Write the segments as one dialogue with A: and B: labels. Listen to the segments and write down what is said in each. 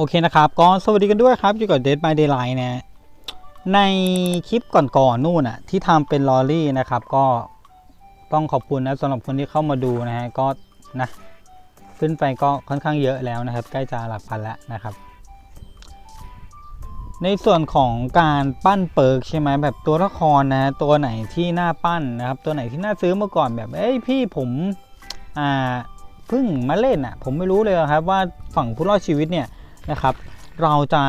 A: โอเคนะครับ ก็สวัสดีกันด้วยครับอยู่กับ Dead by Daylight นะในคลิปก่อนๆนู่นอะที่ทำเป็นลอรี่นะครับ ก็ต้องขอบคุณนะสำหรับคนที่เข้ามาดูนะฮะก็นะขึ้นไปก็ค่อนข้างเยอะแล้วนะครับ ใกล้จะหลักพันแล้วนะครับ ในส่วนของการปั้นเปิร์กใช่ไหมแบบตัวละครนะตัวไหนที่น่าปั้นนะครับ ตัวไหนที่น่าซื้อเมื่อก่อนแบบเอ้ยพี่ผมอ่าเพิ่งมาเล่นอะผมไม่รู้เลยครับว่าฝั่งผู้รอดชีวิตเนี่ย นะครับ เราจะ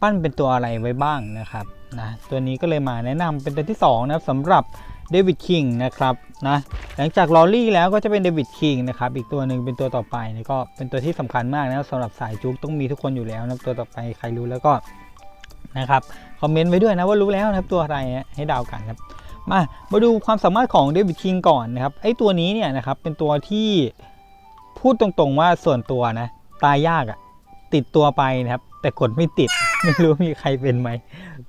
A: ปั้นเป็นตัวอะไรไว้บ้างนะครับนะตัวนี้ก็เลยมาแนะนำเป็นตัวที่2นะครับสำหรับเดวิดคิงนะครับนะหลังจากลอรี่แล้วก็จะเป็นเดวิดคิงนะครับอีกตัวหนึ่งเป็นตัวต่อไปนี่ก็เป็นตัวที่สำคัญมากนะสำหรับสายจุกต้องมีทุกคนอยู่แล้วนะตัวต่อไปใครรู้แล้วก็นะครับคอมเมนต์ไว้ด้วยนะว่ารู้แล้วนะครับตัวอะไรนะให้เดาวกันครับมามาดูความสามารถของเดวิดคิงก่อนนะครับไอตัวนี้เนี่ยนะครับเป็นตัวที่พูดตรงๆว่าส่วนตัวนะตายยากอะ ติดตัวไปนะครับ แต่กดไม่ติดไม่รู้มีใครเป็นไหม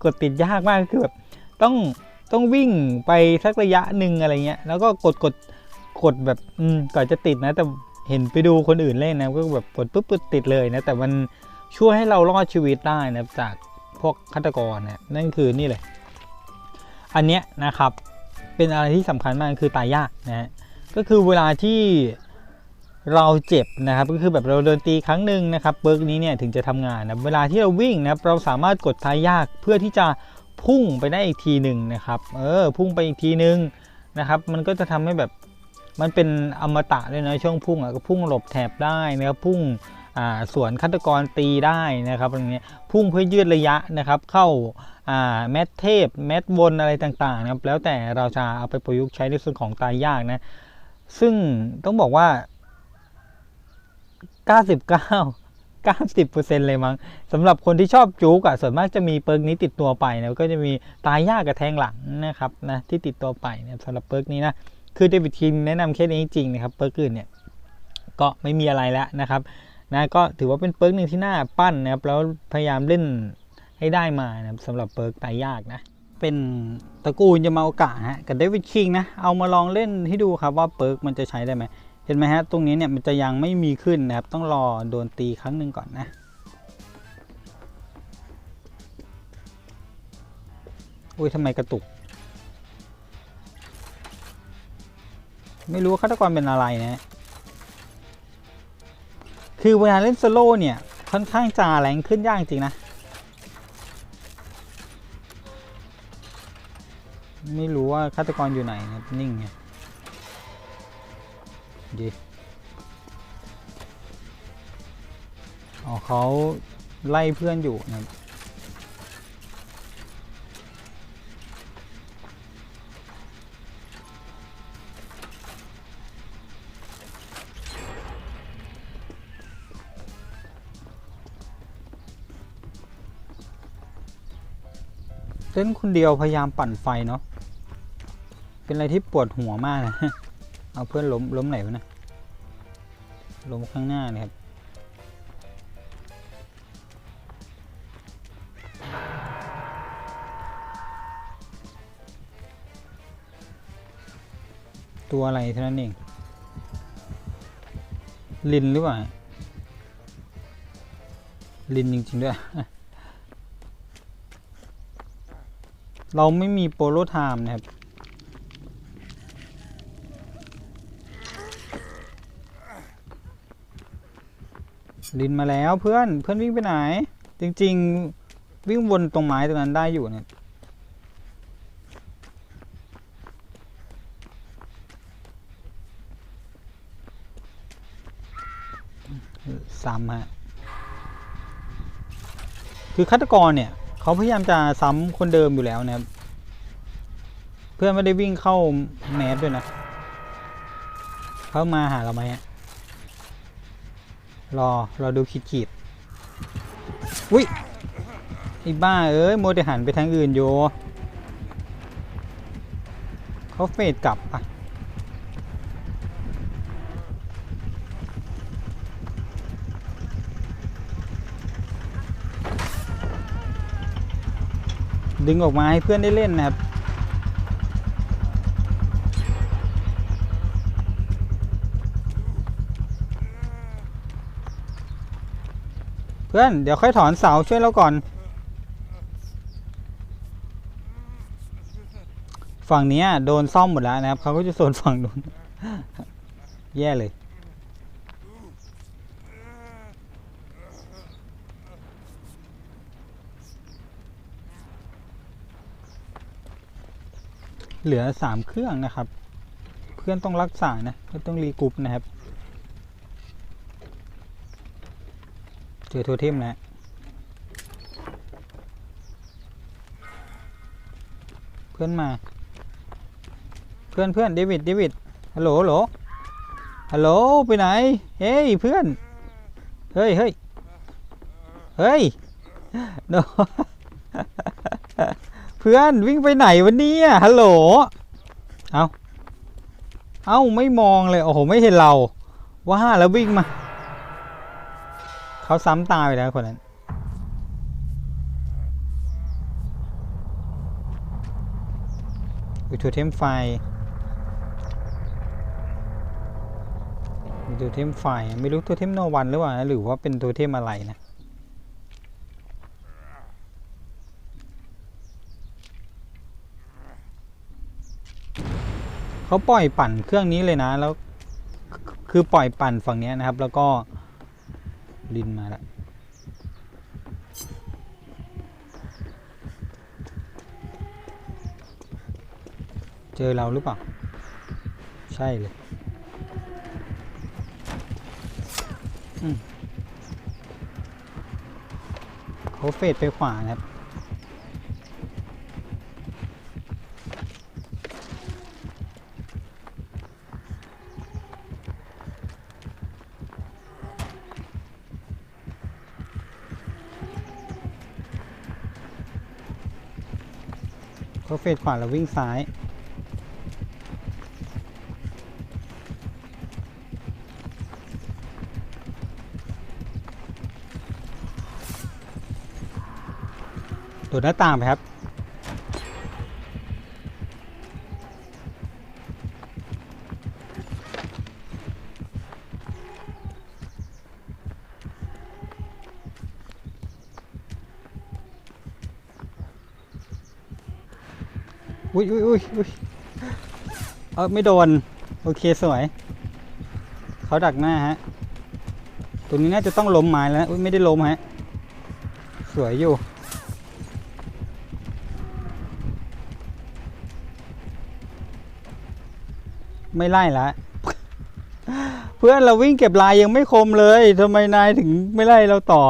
A: กดติดยากมากคือแบบต้องต้องวิ่งไปสักระยะหนึ่งอะไรเงี้ย แล้วก็กดกดกดแบบอืมก่อนจะติดนะ แต่เห็นไปดูคนอื่นเล่นนะก็แบบกดปุ๊บปุ๊บติดเลยนะ แต่มันช่วยให้เรารอดชีวิตได้นะจากพวกฆาตกรนะนั่นคือนี่เลย อันเนี้ยนะครับเป็นอะไรที่สำคัญมากคือตายยากนะฮะก็คือเวลาที่ เราเจ็บนะครับ ก็คือแบบเราโดนตีครั้งหนึ่งนะครับเบิร์กนี้เนี่ยถึงจะทำงานนะเวลาที่เราวิ่งนะครับเราสามารถกดตายยากเพื่อที่จะพุ่งไปได้อีกทีหนึ่งนะครับเออพุ่งไปอีกทีหนึ่งนะครับมันก็จะทำให้แบบมันเป็นอมตะเลยนะช่วงพุ่งอะก็พุ่งหลบแถบได้นะครับพุ่งอ่าสวนฆาตกรตีได้นะครับอะไรเงี้ยพุ่งเพื่อยืดระยะนะครับเข้าอ่าแมทเทพแมทวนอะไรต่างๆนะครับแล้วแต่เราจะเอาไปประยุกต์ใช้ในส่วนของตายยากนะซึ่งต้องบอกว่า 99 90%เลยมั้งสำหรับคนที่ชอบจุกอะส่วนมากจะมีเปิร์กนี้ติดตัวไปนะก็จะมีตายยากกับแทงหลังนะครับนะที่ติดตัวไปนะสำหรับเปิร์กนี้นะคือเดวิดทีมแนะนำแค่นี้จริงนะครับเปิร์กอื่นเนี่ยก็ไม่มีอะไรแล้วนะครับนะก็ถือว่าเป็นเปิร์กหนึ่งที่น่าปั้นนะครับแล้วพยายามเล่นให้ได้มานะครับสำหรับเปิร์กตายยากนะเป็นตระกูลยามาโอกะฮะกับเดวิดคิงนะเอามาลองเล่นให้ดูครับว่าเปิร์กมันจะใช้ได้ไหม เห็นไหมฮะ ตรงนี้เนี่ยมันจะยังไม่มีขึ้นนะครับ ต้องรอโดนตีครั้งหนึ่งก่อนนะ อุ้ยทำไมกระตุก ไม่รู้ฆาตกรเป็นอะไรนะ คือเวลาเล่นโซโล่เนี่ย ค่อนข้างจะแรงขึ้นยากจริงนะ ไม่รู้ว่าฆาตกรอยู่ไหนนะนิ่งไง ดีอ๋อเขาไล่เพื่อนอยู่นะเล่นคนเดียวพยายามปั่นไฟเนาะ เป็นอะไรที่ปวดหัวมากนะ เอาเพื่อนล้มล้มไหนวะนะล้มข้างหน้าเนี่ยครับตัวอะไรเท่านั้นเอง ลินหรือเปล่า ลินจริงๆด้วย เราไม่มีโปโลไทม์นะครับ ลินมาแล้วเพื่อนเพื่อนวิ่งไปไหน จริง ๆ วิ่งวนตรงไม้ตรงนั้นได้อยู่เนี่ยซ้ำฮะคือฆาตกรเนี่ยเขาพยายามจะซ้ำคนเดิมอยู่แล้วนะครับเพื่อนไม่ได้วิ่งเข้าแมสด้วยนะ เขามาหาเราไหมฮะ รอ รอดูขีดขีดอุ้ยไอ้บ้า เอ้ยโมเดหันไปทางอื่นโยเขาเฟดกลับอะดึงออกมาให้เพื่อนได้เล่นนะครับ เพื่อน เดี๋ยวค่อยถอนเสาช่วยเราก่อน ฝั่งนี้โดนซ่อมหมดแล้วนะครับเขาก็จะโซนฝั่งนู้นแย่เลยเหลือสามเครื่องนะครับ เพื่อนต้องรักษานะก็ต้องรีกรุปนะครับ เจอทเทมนะเพื่อนมา เพื่อนเพื่อนเดวิดเดวิดฮัลโหลฮัลโหลฮัลโหลไปไหน เฮ้ยเพื่อน เฮ้ยเฮ้ยเฮ้ยโนเพื่อนวิ่งไปไหนวันนี้ฮัลโหล เอาเอ้าไม่มองเลย โอ้โห ไม่เห็นเรา ว่าแล้ววิ่งมา เขาซ้ำตายไปแล้วคนนั้นวิทูเทมไฟวิทูเทมไฟไม่รู้ตัวเทมโนวันหรือเปล่านะหรือว่าเป็นตัวเทมอะไรนะเขาปล่อยปั่นเครื่องนี้เลยนะแล้วคือปล่อยปั่นฝั่งนี้นะครับ แล้วก็ ลินมาละเจอเราหรือเปล่า ใช่เลยเขาเฟดไปขวานะครับ เขาเฟสขวาแล้ววิ่งซ้าย โดดหน้าต่างไปครับ อุ้ยอุ้ยอุ้ยอุ้ยเออไม่โดน โอเคสวย เขาดักหน้าฮะ ตรงนี้น่าจะต้องล้มไม้แล้วอุ้ยไม่ได้ล้มฮะ สวยอยู่ ไม่ไล่ละเพื่อนเราวิ่งเก็บลายยังไม่คมเลยทำไมนายถึงไม่ไล่เราต่อ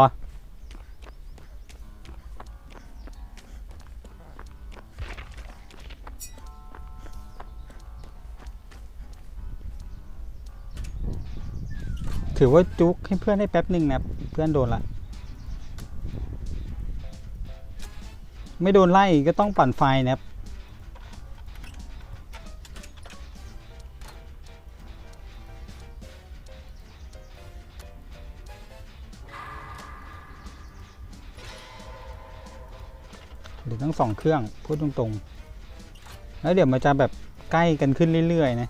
A: ถือว่าจุกให้เพื่อนได้แป๊บหนึ่งนะเพื่อนโดนละ ไม่โดนไล่ก็ต้องปั่นไฟนะครับหรือทั้งสองเครื่องพูดตรงๆ แล้วเดี๋ยวมันจะแบบใกล้กันขึ้นเรื่อยๆนะ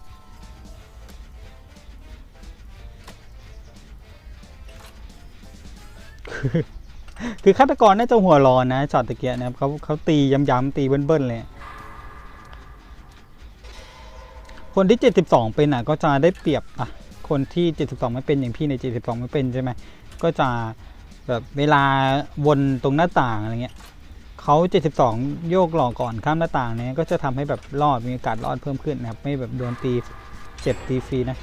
A: คือฆาตกรน่าจะหัวร้อนนะช็อตตะเกียนะครับเขาเขาตีย้ำๆตีเบิ้ลๆเลย คนที่ 72 เป็นอะ ก็จะได้เปรียบอะคนที่ 72 ไม่เป็นอย่างพี่ใน 72 ไม่เป็นใช่ไหมก็จะแบบเวลาวนตรงหน้าต่างอะไรเงี้ยเขา72 โยกหลอกก่อนข้ามหน้าต่างเนี้ยก็จะทำให้แบบรอดมีโอกาสรอดเพิ่มขึ้นนะครับ ไม่แบบโดนตีเจ็บตีฟรีนะ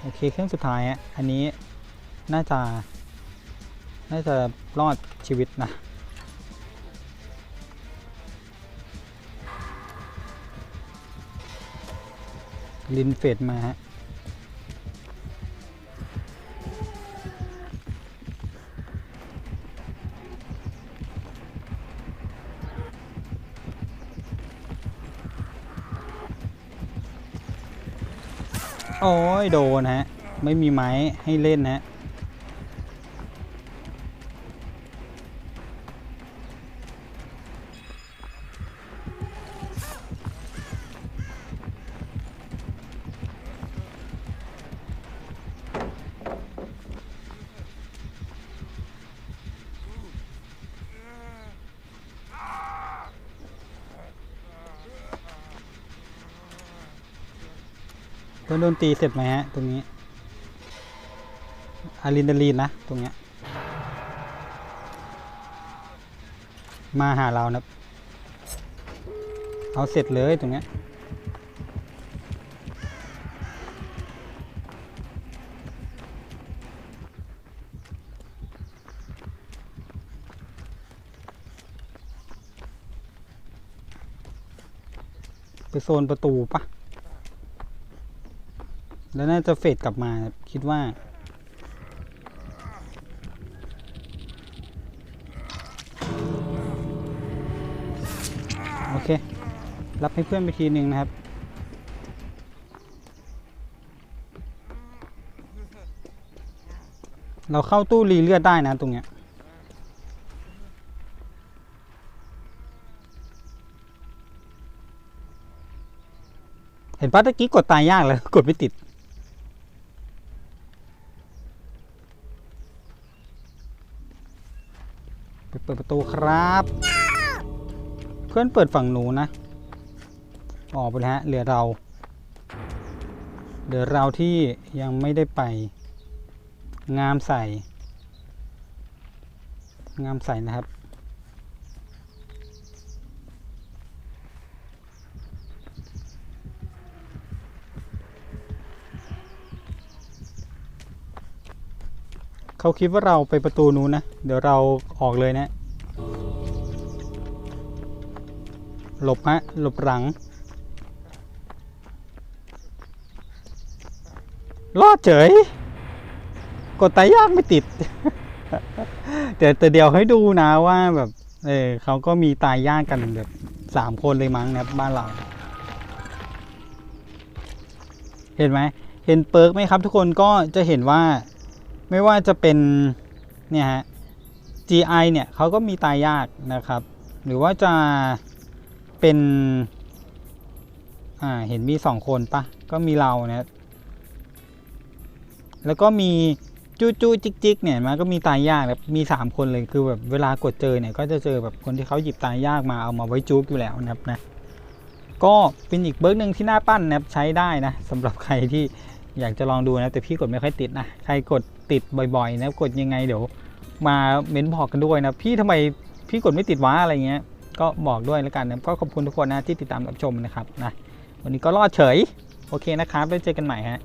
A: โอเคเครื่องสุดท้ายอะอันนี้น่าจะ น่าจะรอดชีวิตนะลินเฟดมาฮะโอ้ยโดนฮะ ไม่มีไม้ให้เล่นฮะ ต้นดนตีเสร็จไหมฮะ ตรงนี้อะดรีนาลีนนะ ตรงเนี้ย มาหาเรานะเอาเสร็จเลยตรงเนี้ยไปโซนประตูปะ แล้วน่าจะเฟดกลับมาครับคิดว่า โอเค รับให้เพื่อนไปทีหนึ่งนะครับ เราเข้าตู้รีเลือดได้นะตรงเนี้ยเห็นป้าตะกี้กดตายยากเลยกดไม่ติด ไปเปิดประ ตูครับ เพื่อนเปิดฝั่งหนูนะ ออกไปแล้วฮะเหลือเราเหลือเราที่ยังไม่ได้ไป งามใส่ งามใส่นะครับเขาคิดว่าเราไปประตูนู้นนะ เดี๋ยวเราออกเลยนะ หลบฮะหลบหลัง รอดเฉย กดตายยากไม่ติด แต่แต่เดี๋ยวให้ดูนะว่าแบบ เออเขาก็มีตายยากกันแบบสามคนเลยมั้งนะบ้านเรา เห็นไหม เห็นเปิร์กไหมครับทุกคนก็จะเห็นว่าไม่ว่าจะเป็น เนี่ยฮะ GI เนี่ยเขาก็มีตายยากนะครับ หรือว่าจะเป็น อ่า เห็นมีสองคนปะก็มีเรานะแล้วก็มีจู้จู้จิกจิกเนี่ยมันก็มีตายยากแบบมีสามคนเลยคือแบบเวลากดเจอเนี่ยก็จะเจอแบบคนที่เขาหยิบตายยากมาเอามาไว้จุกอยู่แล้วนะครับนะก็เป็นอีกเบิร์กหนึ่งที่น่าปั้นนะครับใช้ได้นะสำหรับใครที่อยากจะลองดูนะแต่พี่กดไม่ค่อยติดนะใครกดติดบ่อยๆนะกดยังไงเดี๋ยว มาเม้นบอกกันด้วยนะ พี่ทำไมพี่กดไม่ติดวะอะไรเงี้ย ก็บอกด้วยแล้วกันนะก็ขอบคุณทุกคนนะที่ติดตามรับชมนะครับนะวันนี้ก็รอดเฉย โอเคนะครับไว้เจอกันใหม่ฮะ